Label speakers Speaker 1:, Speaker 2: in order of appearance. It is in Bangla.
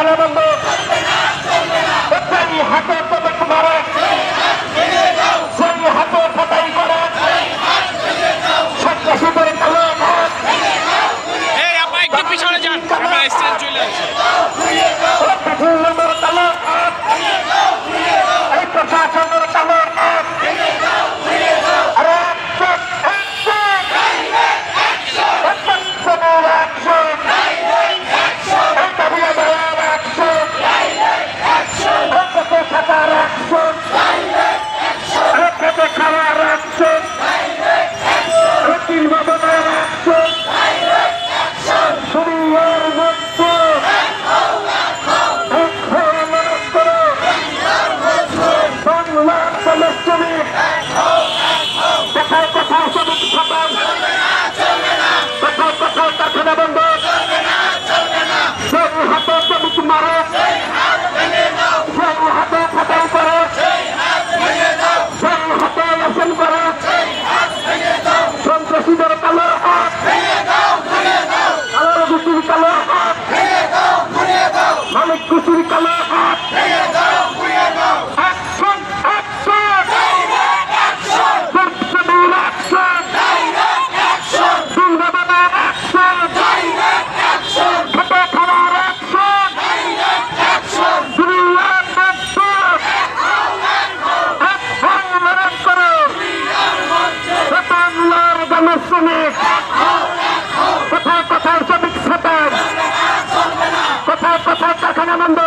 Speaker 1: কোথাও মানুষ শ্রমিক। কোথায় কোথায় শ্রমিক সাঁতার কোথায় কোথায় কারখানা বন্ধ?